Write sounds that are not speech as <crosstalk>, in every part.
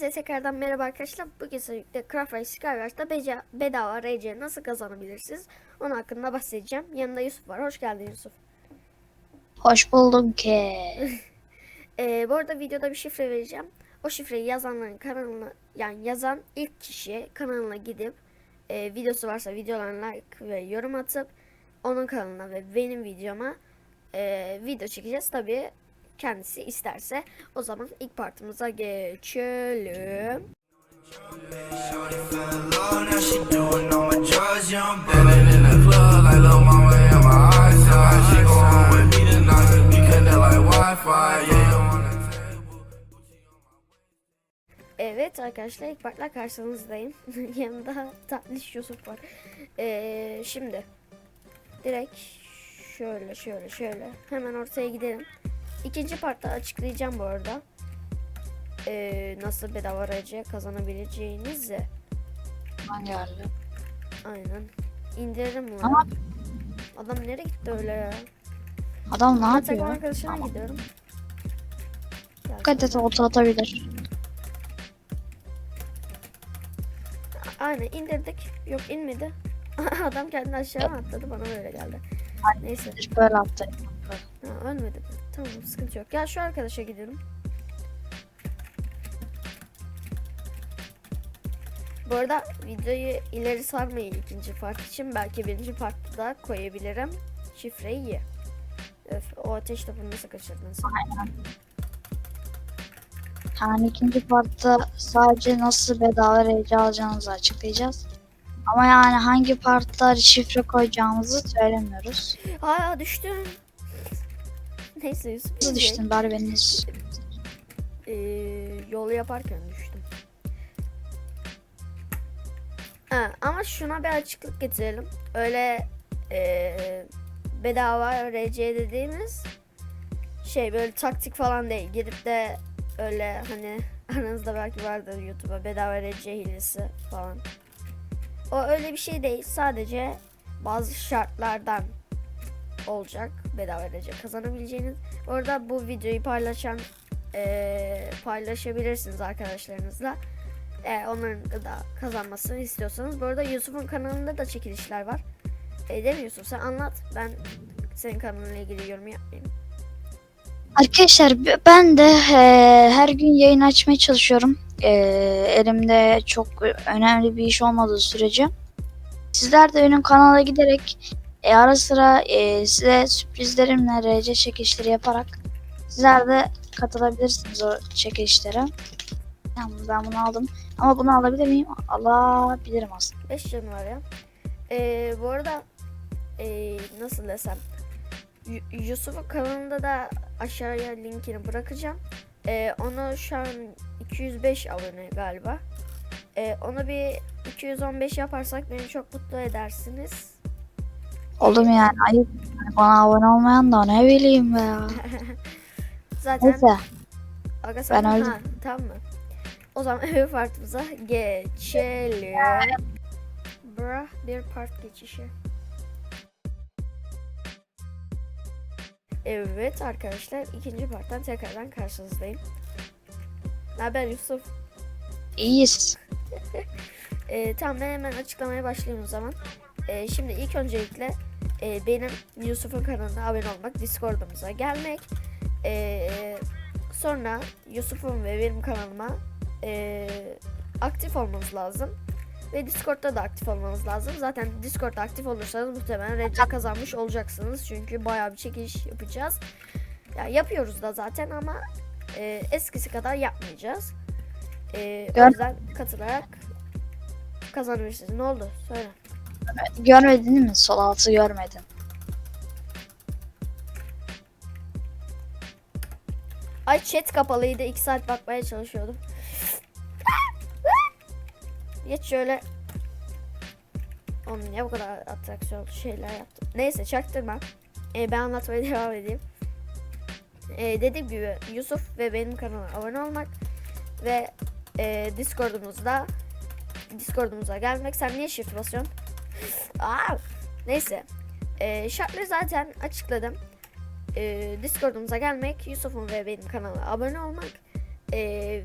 Hepinize tekrardan merhaba arkadaşlar. Bugün sizlerle Craft Race Skywars'ta beca- bedava RC nasıl kazanabilirsiniz? Onun hakkında bahsedeceğim. Yanında Yusuf var. Hoş geldin Yusuf. Hoş buldum ki. <laughs> Ee, bu arada videoda bir şifre vereceğim. O şifreyi yazanların kanalına yani yazan ilk kişi kanalına gidip e, videosu varsa videolarına like ve yorum atıp onun kanalına ve benim videoma e, video çekeceğiz. Tabii kendisi isterse. O zaman ilk partımıza geçelim. Evet arkadaşlar ilk partla karşınızdayım. <laughs> Yanımda tatlış Yusuf var. Ee, şimdi direkt şöyle şöyle şöyle hemen ortaya gidelim. İkinci partta açıklayacağım bu arada. Ee, nasıl bedava RC kazanabileceğinizi. Geldi. Aynen. İndirelim bunu. Ama- Adam nereye gitti öyle ya? Adam ne Ben yapıyor? arkadaşına Tamam. gidiyorum. Dikkat et olta atabilir. Aynen indirdik. Yok inmedi. <laughs> Adam kendini aşağı atladı bana böyle geldi. Neyse. Böyle attı. Ha, ölmedi? Tamam sıkıntı yok. Gel şu arkadaşa gidelim. Bu arada videoyu ileri sarmayın ikinci part için. Belki birinci partta da koyabilirim. Şifreyi. Öf, o ateş topunu nasıl kaçırdın sen? Yani ikinci partta sadece nasıl bedava RC alacağınızı açıklayacağız. Ama yani hangi partta şifre koyacağımızı söylemiyoruz. Aa düştüm. Neyse Yusuf. Nasıl düştün bari beni hiç- Ee, yolu yaparken düştüm. Ha, ama şuna bir açıklık getirelim. Öyle ee, bedava RC dediğimiz şey böyle taktik falan değil. Girip de öyle hani <laughs> aranızda belki vardır YouTube'a bedava RC hilesi falan. O öyle bir şey değil. Sadece bazı şartlardan olacak bedava RC kazanabileceğiniz. Orada bu videoyu paylaşan eee, paylaşabilirsiniz arkadaşlarınızla. Eğer onların da kazanmasını istiyorsanız. Bu arada Yusuf'un kanalında da çekilişler var. E, değil mi Yusuf? Sen anlat. Ben senin kanalınla ilgili yorum yapmayayım. Arkadaşlar ben de eee, her gün yayın açmaya çalışıyorum. Eee, elimde çok önemli bir iş olmadığı sürece. Sizler de benim kanala giderek e, ara sıra e, size sürprizlerimle RC çekişleri yaparak sizler de katılabilirsiniz o çekilişlere. Tamam ben bunu aldım. Ama bunu alabilir miyim? Alabilirim aslında. 5 canı var ya. E, bu arada e, nasıl desem Yu- Yusuf'un kanalında da aşağıya linkini bırakacağım. E, onu şu an 205 abone galiba. E, onu bir 215 yaparsak beni çok mutlu edersiniz. Oldum yani ayıp. Bana abone olmayan da ne bileyim be ya. <laughs> Zaten Neyse. Aga sen Ben öldüm. ha, tamam mı? O zaman <laughs> öbür partımıza geçelim. Bra bir part geçişi. Evet arkadaşlar ikinci parttan tekrardan karşınızdayım. Ne haber Yusuf? İyiyiz. <laughs> Ee, tamam ben hemen açıklamaya başlayayım o zaman. Ee, şimdi ilk öncelikle e, benim Yusuf'un kanalına abone olmak, Discord'umuza gelmek. Ee, sonra Yusuf'un ve benim kanalıma e, aktif olmanız lazım. Ve Discord'da da aktif olmanız lazım. Zaten Discord'da aktif olursanız muhtemelen RC kazanmış olacaksınız. Çünkü bayağı bir çekiliş yapacağız. Ya yapıyoruz da zaten ama e, eskisi kadar yapmayacağız. E, o yüzden katılarak kazanabilirsiniz. Ne oldu? Söyle. Görmedin mi? Sol altı görmedin. Ay chat kapalıydı. 2 saat bakmaya çalışıyordum. Geç şöyle. Oğlum niye bu kadar atraksiyon şeyler yaptım? Neyse çaktırma. Ee, ben anlatmaya <laughs> devam edeyim. Ee, dediğim gibi Yusuf ve benim kanalıma abone olmak ve e, Discord'umuzda Discord'umuza gelmek. Sen niye shift basıyorsun? Aa, neyse. Ee, şartları zaten açıkladım. Ee, Discord'umuza gelmek, Yusuf'un ve benim kanala abone olmak, ee,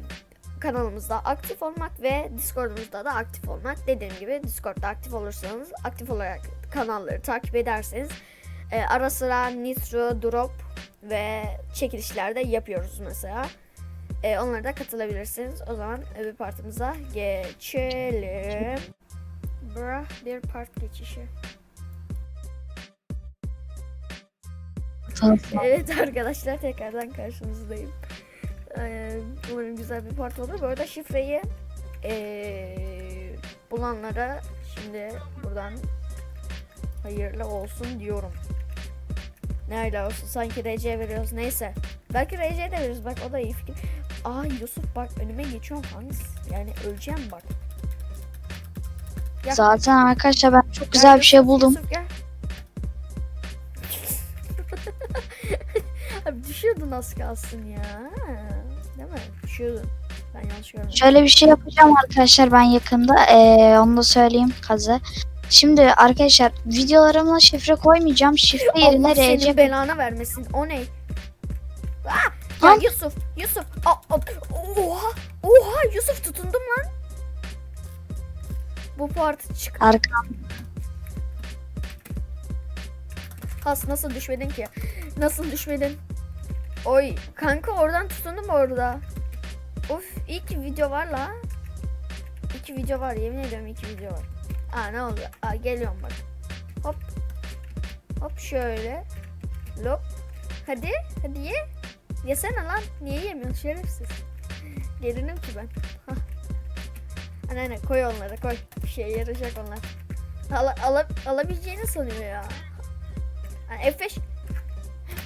kanalımızda aktif olmak ve Discord'umuzda da aktif olmak. Dediğim gibi Discord'da aktif olursanız, aktif olarak kanalları takip ederseniz e, ara sıra Nitro, Drop ve çekilişlerde yapıyoruz mesela. E, onlara da katılabilirsiniz. O zaman öbür partimize geçelim. Bra bir part geçişi. Evet arkadaşlar tekrardan karşınızdayım. Ee, umarım güzel bir part olur. Bu arada şifreyi ee, bulanlara şimdi buradan hayırlı olsun diyorum. Ne hayırlı olsun sanki RC veriyoruz neyse. Belki RC de veririz bak o da iyi fikir. Aa Yusuf bak önüme geçiyorsun kanks. Yani öleceğim bak. Zaten arkadaşlar ben çok Gel güzel bir şey buldum. Gel. <laughs> Abi düşüyordun az kalsın ya. Değil mi? Düşüyordun. Ben yanlış görmedim. Şöyle bir şey yapacağım arkadaşlar ben yakında. Ee, onu da söyleyeyim kaze. Şimdi arkadaşlar videolarıma şifre koymayacağım. Şifre yerine Allah senin RC belanı vermesin. O ne? Ah! Ya. Yusuf, Yusuf. Aa, aa, oha, oha Yusuf tutundum lan. Bu parti çık. arka Has nasıl düşmedin ki? Nasıl düşmedin? Oy kanka oradan tutundum orada. Of iki video var la. İki video var yemin ediyorum iki video var. Aa ne oldu? Aa geliyorum bak. Hop. Hop şöyle. Lop. Hadi hadi ye. Yesene lan. Niye yemiyorsun şerefsiz? Gelinim ki ben. Hah. Anne koy onları koy. Şeye yarayacak onlar. Ala, ala, alabileceğini sanıyor ya. Yani F5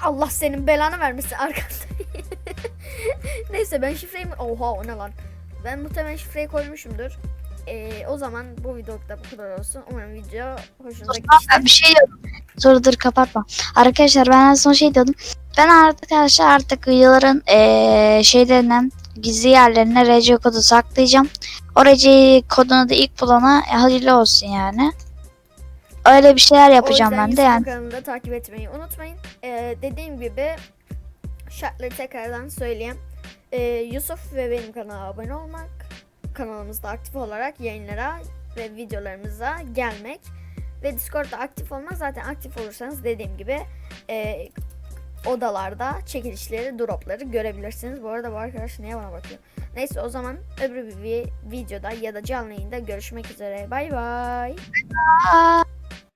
Allah senin belanı vermesin arkanda. <laughs> Neyse ben şifreyi mi? Oha o ne lan? Ben muhtemelen şifreyi koymuşumdur. Ee, o zaman bu videoluk da bu kadar olsun. Umarım video hoşunuza gitmiştir. Bir şey diyordum. Dur dur kapatma. Arkadaşlar ben en son şey diyordum. Ben arkadaşlar artık videoların eee şeylerinden gizli yerlerine RC kodu saklayacağım. O RC kodunu da ilk bulana hayırlı olsun yani. Öyle bir şeyler yapacağım ben de yani. kanalını da takip etmeyi unutmayın. Ee, dediğim gibi şartları tekrardan söyleyeyim. Ee, Yusuf ve benim kanala abone olmak, kanalımızda aktif olarak yayınlara ve videolarımıza gelmek ve Discord'da aktif olmak. Zaten aktif olursanız dediğim gibi e, odalarda çekilişleri, dropları görebilirsiniz. Bu arada bu arkadaş niye bana bakıyor? Neyse o zaman öbür bir videoda ya da canlı yayında görüşmek üzere. Bay bay. Aa.